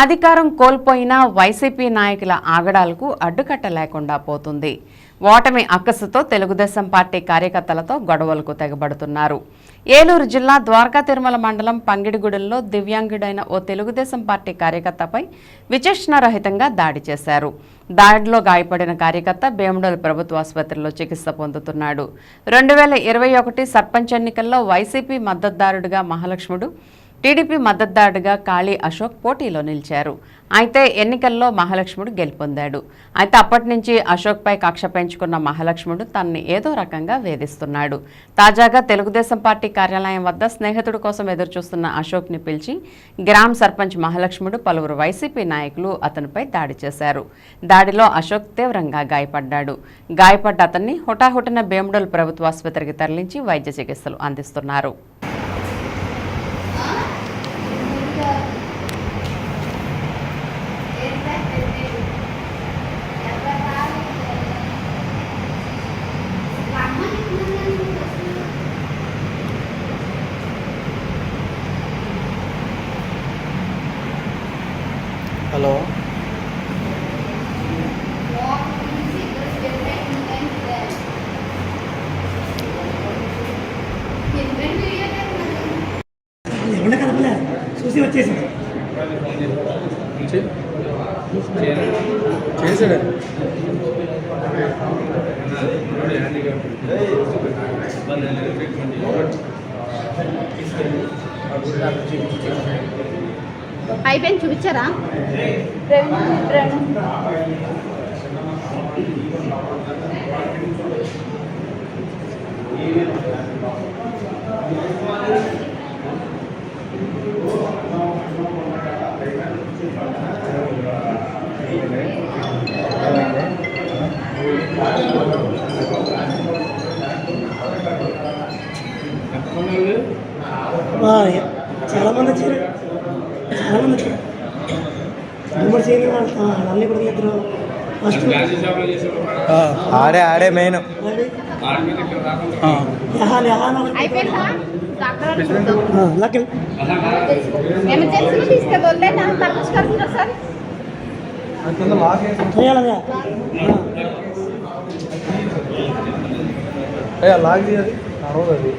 అధికారం కోల్పోయిన వైసీపీ నాయకుల ఆగడాలకు అడ్డుకట్ట లేకుండా పోతుంది. ఓటమి అక్కసుతో తెలుగుదేశం పార్టీ కార్యకర్తలతో గొడవలకు తెగబడుతున్నారు. ఏలూరు జిల్లా ద్వారకా తిరుమల మండలం పంగిడిగూడెంలో దివ్యాంగుడైన ఓ తెలుగుదేశం పార్టీ కార్యకర్తపై విచక్షణారహితంగా దాడి చేశారు. దాడిలో గాయపడిన కార్యకర్త భీమడోలు ప్రభుత్వ ఆసుపత్రిలో చికిత్స పొందుతున్నాడు. రెండు వేల ఇరవై ఒకటి సర్పంచ్ ఎన్నికల్లో వైసీపీ మద్దతుదారుడిగా మహాలక్ష్ముడు టీడీపీ మద్దతుదారుడిగా కాళీ అశోక్ పోటీలో నిలిచారు. అయితే ఎన్నికల్లో మహాలక్ష్ముడు గెలుపొందాడు. అయితే అప్పటి నుంచి అశోక్పై కక్ష పెంచుకున్న మహాలక్ష్ముడు తనని ఏదో రకంగా వేధిస్తున్నాడు. తాజాగా తెలుగుదేశం పార్టీ కార్యాలయం వద్ద స్నేహితుడు కోసం ఎదురుచూస్తున్న అశోక్ని పిలిచి గ్రామ సర్పంచ్ మహాలక్ష్ముడు పలువురు వైసీపీ నాయకులు అతనిపై దాడి చేశారు. దాడిలో అశోక్ తీవ్రంగా గాయపడ్డాడు. గాయపడ్డ అతన్ని హుటాహుటిన భీమడోలు ప్రభుత్వ ఆసుపత్రికి తరలించి వైద్య చికిత్సలు అందిస్తున్నారు. హలో. ఎవడ కదపలే చూసి వచ్చేసి చేసాడు అయిపోయింది చూపించారా? చాలా మంది వచ్చారు. ఆడే ఆడే మెయిన్. లాగ్ తీయాలి నడవదు అది